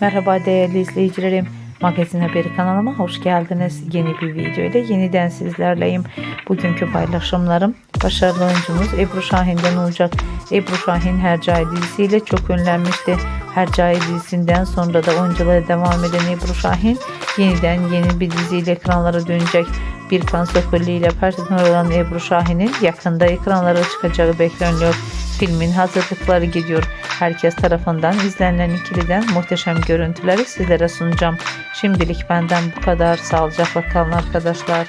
Merhaba değerli izleyicilerim. Magazin Haberi kanalıma hoş geldiniz. Yeni bir video ile yeniden sizlerleyim. Bugünkü paylaşımlarım başarılı oyuncumuz Ebru Şahin'den olacak. Ebru Şahin Hercai dizisiyle çok ünlenmişti. Hercai dizisinden sonra da oyunculuğa devam eden Ebru Şahin yeniden yeni bir diziyle ekranlara dönecek. Bir kan ile partner olan Ebru Şahin'in yakında ekranlara çıkacağı bekleniyor. Filmin hazırlıkları gidiyor. Herkes tarafından izlenen ikiliden muhteşem görüntüleri sizlere sunacağım. Şimdilik benden bu kadar. Sağlıcakla kalın arkadaşlar.